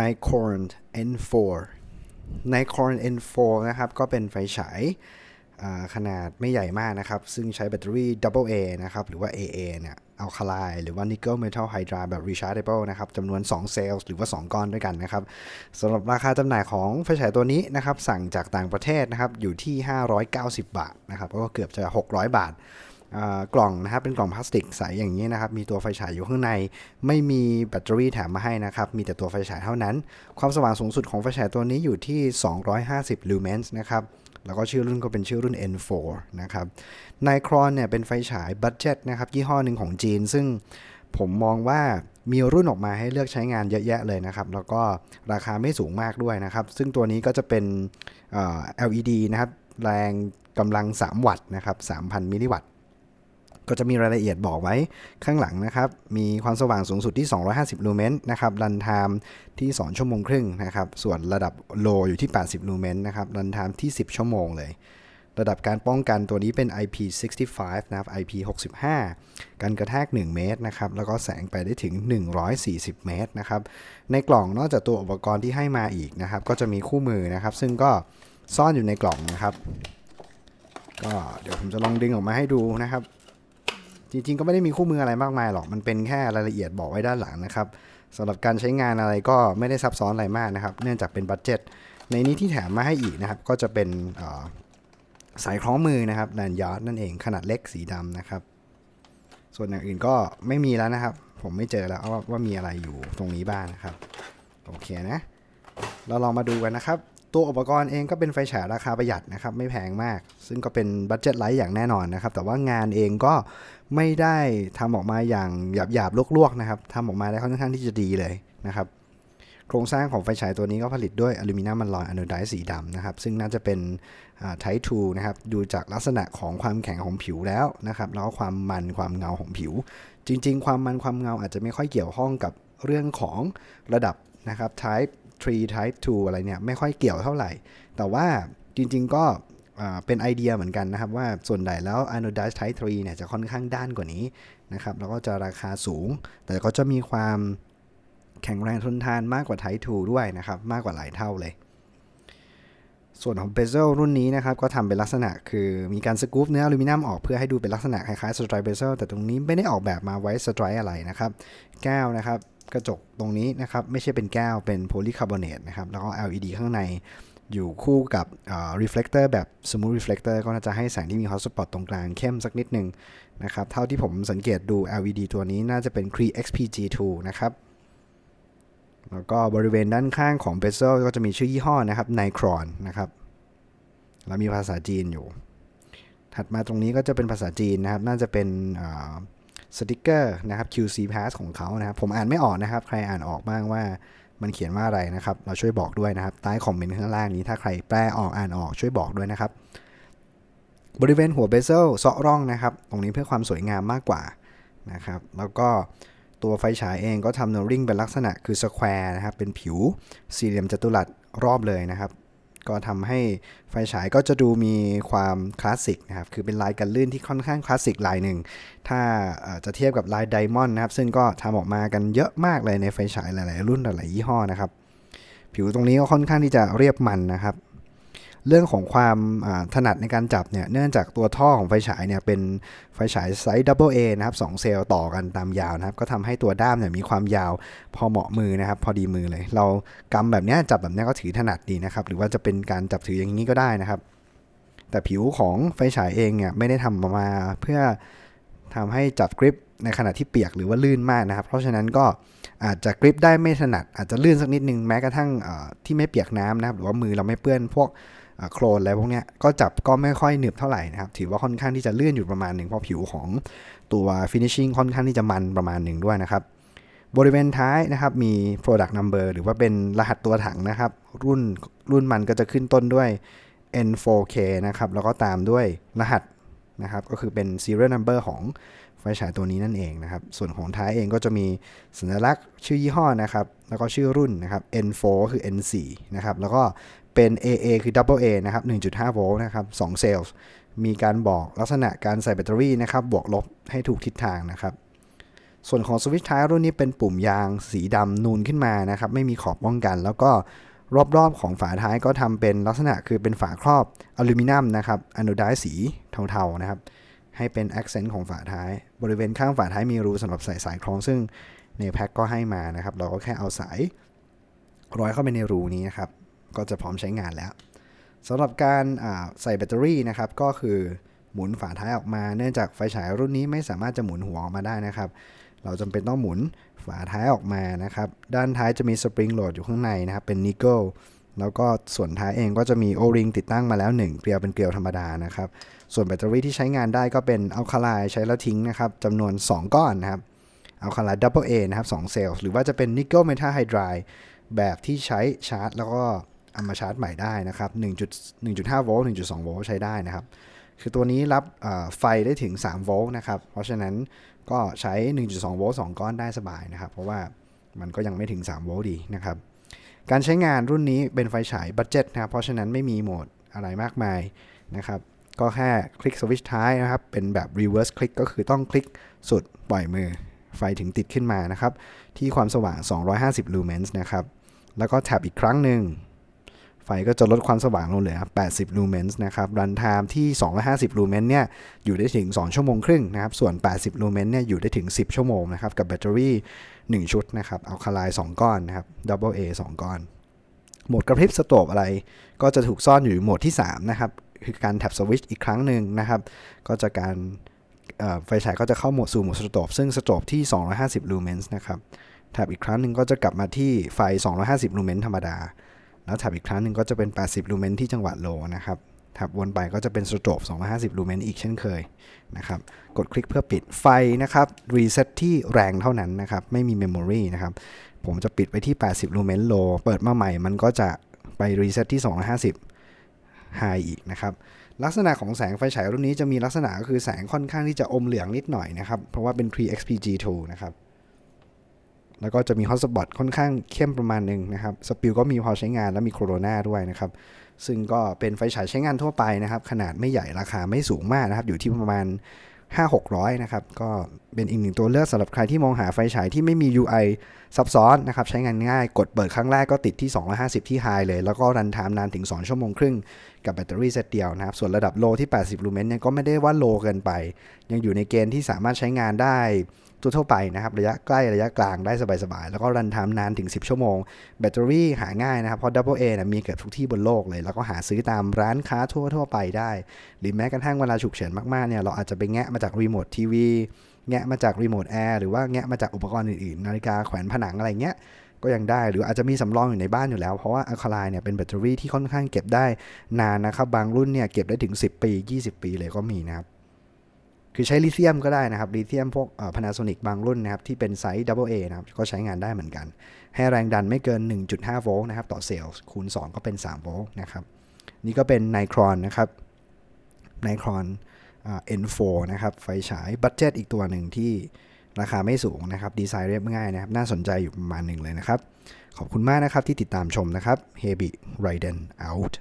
Nicorn N4 Nicorn N4 นะครับ ก็เป็นไฟฉายขนาดไม่ใหญ่มากนะครับ ซึ่งใช้แบตเตอรี่ Double A นะครับ หรือว่า AA เนี่ยอัลคาไลหรือว่า Nickel Metal Hydride แบบ Rechargeable นะครับจำนวน 2 เซลล์ หรือว่า 2 ก้อนด้วยกันนะครับสำหรับราคาจำหน่ายของไฟฉายตัวนี้นะครับ สั่งจากต่างประเทศนะครับ อยู่ที่ 590 บาทนะครับ ก็เกือบจะ 600 บาท กล่องนะครับเป็นกล่องพลาสติกใสอย่างนี้นะครับมีตัวไฟฉายอยู่ข้างใน ไม่มีแบตเตอรี่แถมมาให้นะครับมีแต่ตัวไฟฉายเท่านั้น ความสว่างสูงสุดของไฟฉายตัวนี้อยู่ที่ 250 ลูเมนส์นะครับแล้วก็ชื่อรุ่นก็เป็นชื่อรุ่น N4 นะครับไนครอนเนี่ยเป็นไฟฉายบัตเจ็ตนะครับยี่ห้อหนึ่งของจีน ซึ่งผมมองว่ามีรุ่นออกมาให้เลือกใช้งานเยอะแยะเลยนะครับ แล้วก็ราคาไม่สูงมากด้วยนะครับ ซึ่งตัวนี้ก็จะเป็น LED นะครับ แรงกำลัง 3 วัตต์นะครับ 3,000 มิลลิวัตต์ ก็จะมีรายละเอียดบอกไว้ข้างหลังนะครับ มีความสว่างสูงสุดที่ 250 ลูเมนต์นะครับรันไทม์ที่ 2 ชั่วโมงครึ่งนะครับ ส่วนระดับโลอยู่ที่ 80 ลูเมนต์นะครับรันไทม์ที่ 10 ชั่วโมงเลย ระดับการป้องกันตัวนี้เป็น IP65 นะครับ IP65 การกระแทก 1 เมตรนะครับ แล้วก็แสงไปได้ถึง 140 เมตรนะครับ ในกล่องนอกจากตัวอุปกรณ์ที่ให้มาอีกนะครับ ก็จะมีคู่มือนะครับ ซึ่งก็ซ่อนอยู่ในกล่องนะครับ ก็เดี๋ยวผมจะลองดึงออกมาให้ดูนะครับ จริงๆ ก็ไม่ได้มีคู่มืออะไรมากมายหรอก มันเป็นแค่รายละเอียดบอกไว้ด้านหลังนะครับสำหรับการใช้งานอะไรก็ไม่ได้ซับซ้อนอะไรมากนะครับ เนื่องจากเป็นบัตเจ็ต ในนี้ที่แถมมาให้อีกนะครับ ก็จะเป็นสายคล้องมือนะครับแลนยาร์ดนั่นเองขนาดเล็กสีดำนะครับ ส่วนอย่างอื่นก็ไม่มีแล้วนะครับ ผมไม่เจอแล้วว่ามีอะไรอยู่ตรงนี้บ้างนะครับ โอเคนะ เราลองมาดูกันนะครับ ตัวอุปกรณ์เองก็เป็นไฟฉายราคาประหยัดนะครับไม่แพงมาก ซึ่งก็เป็นบัตเจ็ตไลท์อย่างแน่นอนนะครับ แต่ว่างานเองก็ไม่ได้ทำออกมาอย่างหยาบๆลวกๆนะครับทำออกมาได้ค่อนข้างที่จะดีเลยนะครับโครงสร้างของไฟฉายตัวนี้ก็ผลิตด้วยอลูมิเนียมมันลอยอะโนไดซ์สีดำนะครับ ซึ่งน่าจะเป็นไททูนะครับ ดูจากลักษณะของความแข็งของผิวแล้วนะครับ แล้วก็ความมันความเงาของผิว จริง ๆ ความมันความเงาอาจจะไม่ค่อยเกี่ยวข้องกับเรื่องของระดับนะครับ type 3 type 2 อะไรเนี่ยไม่ค่อยเกี่ยวเท่าไหร่ แต่ว่าจริง ๆ ก็เป็นไอเดียเหมือนกันนะครับ ว่าส่วนใหญ่แล้ว anodized type 3เนี่ยจะค่อนข้างด้านกว่านี้นะครับแล้วก็จะราคาสูง แต่ก็จะมีความแข็งแรงทนทานมากกว่า Type 2 ด้วยนะครับ มากกว่าหลายเท่าเลย ส่วนของเบเซลรุ่นนี้นะครับ ก็ทำเป็นลักษณะคือมีการสกู๊ปเนื้ออลูมิเนียมออกเพื่อให้ดูเป็นลักษณะคล้ายๆสไตรเบเซลแต่ตรงนี้ไม่ได้ออกแบบมาไว้สไตรอะไรนะครับ แก้วนะครับ กระจกตรงนี้นะครับไม่ใช่เป็นแก้วเป็นโพลีคาร์บอเนตนะครับแล้วก็ LED ข้างในอยู่คู่กับรีเฟล lector แบบ smooth reflector ก็น่าจะให้แสงที่มี hot spot ตรงกลางเข้มสักนิดหนึ่งนะครับเท่าที่ผมสังเกตดู LED ตัวนี้น่าจะเป็น Cree XPG2 นะครับแล้วก็บริเวณด้านข้างของเบเซลก็จะมีชื่อยี่ห้อนะครับ Nicron นะครับแล้วมีภาษาจีนอยู่ ถัดมาตรงนี้ก็จะเป็นภาษาจีนนะครับ น่าจะเป็น สติกเกอร์นะครับ QC Pass ของเขานะครับ ผมอ่านไม่ออกนะครับ ใครอ่านออกบ้างว่ามันเขียนว่าอะไรนะครับ เราช่วยบอกด้วยนะครับ ใต้คอมเมนต์ข้างล่างนี้ถ้าใครแปลออกอ่านออกช่วยบอกด้วยนะครับ บริเวณหัวเบเซลเซาะร่องนะครับ ตรงนี้เพื่อความสวยงามมากกว่านะครับ แล้วก็ตัวไฟฉายเองก็ทำเนริงเป็นลักษณะคือสแควร์นะครับ เป็นผิวสี่เหลี่ยมจัตุรัสรอบเลยนะครับ ก็ทำให้ไฟฉายก็จะดูมีความคลาสสิกนะครับ คือเป็นลายกันลื่นที่ค่อนข้างคลาสสิกลายหนึ่ง ถ้าจะเทียบกับลายไดมอนด์นะครับ ซึ่งก็ทำออกมากันเยอะมากเลยในไฟฉายหลาย ๆ รุ่นหลาย ๆ ยี่ห้อนะครับ ผิวตรงนี้ก็ค่อนข้างที่จะเรียบมันนะครับ เรื่องของความถนัดในการจับเนี่ยเนื่องจากตัวท่อของไฟฉายเนี่ยเป็นไฟฉายไซส์ Double A นะครับ2เซลล์ต่อกันตามยาวนะครับ ก็ทำให้ตัวด้ามเนี่ยมีความยาวพอเหมาะมือนะครับ พอดีมือเลย เรากำแบบเนี้ยจับแบบเนี้ยก็ถือถนัดดีนะครับ หรือว่าจะเป็นการจับถืออย่างนี้ก็ได้นะครับ แต่ผิวของไฟฉายเองเนี่ยไม่ได้ทำมาเพื่อทำให้จับกริปในขณะที่เปียกหรือว่าลื่นมากนะครับ เพราะฉะนั้นก็อาจจะกริปได้ไม่ถนัด อาจจะลื่นสักนิดนึงแม้กระทั่งที่ไม่เปียกน้ำนะครับ หรือว่ามือเราไม่เปื้อนพวกโคลนอะไรพวกเนี้ยก็จับก็ไม่ค่อยหนึบเท่าไหร่นะครับ ถือว่าค่อนข้างที่จะเลื่อนอยู่ประมาณหนึ่งเพราะผิวของตัว finishing ค่อนข้างที่จะมันประมาณหนึ่งด้วยนะครับบริเวณท้ายนะครับมี product number หรือว่าเป็นรหัสตัวถังนะครับ รุ่นรุ่นมันก็จะขึ้นต้นด้วย N4K นะครับ แล้วก็ตามด้วยรหัสนะครับ ก็คือเป็น serial number ของไฟฉายตัวนี้นั่นเองนะครับ ส่วนของท้ายเองก็จะมีสัญลักษณ์ชื่อยี่ห้อนะครับ แล้วก็ชื่อรุ่นนะครับ N4 คือ N4 นะครับ แล้วก็ เป็น AA คือ Double A นะครับ 1.5 โวลต์นะครับ2เซลล์มีการบอกลักษณะการใส่แบตเตอรี่นะครับบวกลบให้ถูกทิศทางนะครับ ส่วนของสวิตช์ท้ายรุ่นนี้เป็นปุ่มยางสีดำนูนขึ้นมานะครับ ไม่มีขอบป้องกัน แล้วก็รอบๆของฝาท้ายก็ทำเป็นลักษณะคือเป็นฝาครอบอลูมิเนียมนะครับอนูไดสีเทาๆนะครับ ให้เป็น accent ของฝาท้าย บริเวณข้างฝาท้ายมีรูสำหรับใส่สายคล้องซึ่งในแพ็คก็ให้มานะครับ เราก็แค่เอาสายร้อยเข้าไปในรูนี้นะครับ ก็จะพร้อมใช้งานแล้วสำหรับการใส่แบตเตอรี่นะครับก็คือหมุนฝาท้ายออกมา เนื่องจากไฟฉายรุ่นนี้ไม่สามารถจะหมุนหัวออกมาได้นะครับ เราจำเป็นต้องหมุนฝาท้ายออกมานะครับ ด้านท้ายจะมีสปริงโหลดอยู่ข้างในนะครับ เป็นนิกเกิลแล้วก็ส่วนท้ายเองก็จะมีโอริงติดตั้งมาแล้ว 1 เกลียวเป็นเกลียวธรรมดานะครับ ส่วนแบตเตอรี่ที่ใช้งานได้ก็เป็นอัลคาไลใช้แล้วทิ้งนะครับจำนวน 2 ก้อนนะครับอัลคาไลดับเบิลเอนะครับ2เซลล์หรือว่าจะเป็นนิกเกิลเมทัลไฮดรายแบบที่ใช้ชาร์จ แล้วก็ เอามาชาร์จใหม่ได้นะครับ1.1.5โวลต์1.2โวลต์ใช้ได้นะครับ คือตัวนี้รับไฟได้ถึง3โวลต์นะครับ เพราะฉะนั้นก็ใช้ 1.2โวลต์2ก้อนได้สบายนะครับ เพราะว่ามันก็ยังไม่ถึง3โวลต์ดีนะครับ การใช้งานรุ่นนี้เป็นไฟฉายบัตเจ็ตนะครับ เพราะฉะนั้นไม่มีโหมดอะไรมากมายนะครับ ก็แค่คลิกสวิตช์ท้ายนะครับ เป็นแบบ reverse click ก็คือต้องคลิกสุดปล่อยมือไฟถึงติดขึ้นมานะครับ ที่ความสว่าง 250 lumens นะครับ แล้วก็แท็บอีกครั้งหนึ่ง ไฟก็จะลดความสว่างลงเหลือ 80 lumens นะครับ รันไทม์ที่ 250 lumens เนี่ยอยู่ได้ถึง 2 ชั่วโมงครึ่งนะครับ ส่วน 80 lumens เนี่ยอยู่ได้ถึง 10 ชั่วโมงนะครับ กับแบตเตอรี่ 1 ชุดนะครับ เอาคาไล2ก้อนนะครับ Double A 2ก้อน โหมดกระพริบสโตบอะไร ก็จะถูกซ่อนอยู่โหมดที่ 3 นะครับ คือการแท็บสวิตช์อีกครั้งหนึ่งนะครับ ก็จะการไฟฉายก็จะเข้าโหมดสู่โหมดสโตบซึ่งสโตบที่ 250 lumens นะครับ แท็บอีกครั้งหนึ่งก็จะกลับมาที่ไฟ 250 lumens ธรรมดา แล้วแท็บอีกครั้งหนึ่งก็จะเป็น 80 ลูเมนที่จังหวะโลนะครับแท็บวนไปก็จะเป็นสโตรบ250 ลูเมนอีกเช่นเคยนะครับ กดคลิกเพื่อปิดไฟนะครับ รีเซ็ตที่แรงเท่านั้นนะครับ ไม่มีเมมโมรีนะครับ ผมจะปิดไว้ที่ 80 ลูเมนโล เปิดมาใหม่ มันก็จะไปรีเซ็ตที่ 250ไฮอีกนะครับ ลักษณะของแสงไฟฉายรุ่นนี้จะมีลักษณะก็คือแสงค่อนข้างที่จะอมเหลืองนิดหน่อยนะครับ เพราะว่าเป็น pre XPG2 นะครับ แล้วก็จะมีฮอตสปอตค่อนข้างเข้มประมาณหนึ่งนะครับสปิลก็มีพอใช้งานแล้วมีโคโรนาด้วยนะครับ ซึ่งก็เป็นไฟฉายใช้งานทั่วไปนะครับ ขนาดไม่ใหญ่ราคาไม่สูงมากนะครับ อยู่ที่ประมาณ 5 600 นะครับ ก็เป็นอีกหนึ่งตัวเลือกสำหรับใครที่มองหาไฟฉายที่ไม่มี UI ซับซ้อนนะครับ ใช้งานง่ายกดเปิดครั้งแรกก็ติดที่ 250 ที่ไฮเลย แล้วก็รันไทม์นานถึง 2 ชั่วโมงครึ่ง กับแบตเตอรี่เซตเดียวนะครับ ส่วนระดับโลที่ 80 ลูเมนเนี่ยก็ไม่ได้ว่าโลเกินไป ยังอยู่ในเกณฑ์ที่สามารถใช้งานได้ ทั่วไปนะครับระยะใกล้ระยะกลางได้สบายๆ แล้วก็รันไทม์นานถึง 10 ชั่วโมง แบตเตอรี่หาง่ายนะครับ เพราะ Double A นะมีเกือบทุกที่บนโลกเลย แล้วก็หาซื้อตามร้านค้าทั่วๆไปได้ หรือแม้กระทั่งเวลาฉุกเฉินมากๆเนี่ยเราอาจจะไปแงะมาจากรีโมททีวีแงะมาจากรีโมทแอร์หรือว่าแงะมาจากอุปกรณ์อื่นๆ นาฬิกาแขวนผนังอะไรเงี้ยก็ยังได้หรืออาจจะมีสำรองอยู่ในบ้านอยู่แล้ว เพราะว่าอะคาไลเนี่ยเป็นแบตเตอรี่ที่ค่อนข้างเก็บได้นานนะครับ บางรุ่นเนี่ยเก็บได้ถึง 10 ปี 20 ปีเลยก็มีนะครับ คือใช้ลิเธียมก็ได้นะครับลิเธียมพวกพานาโซนิกบางรุ่นนะครับที่เป็นไซส์ Double A นะครับก็ใช้งานได้เหมือนกัน ให้แรงดันไม่เกิน 1.5 โวลต์นะครับต่อเซลล์คูณ 2 ก็เป็น 3 โวลต์นะครับนี่ก็เป็นไนครอนนะครับไนครอน N4 นะครับไฟฉายบัตเจ็ตอีกตัวหนึ่งที่ราคาไม่สูงนะครับ ดีไซน์เรียบง่ายนะครับ น่าสนใจอยู่ประมาณหนึ่งเลยนะครับ ขอบคุณมากนะครับที่ติดตามชมนะครับ h e b y r i d e n out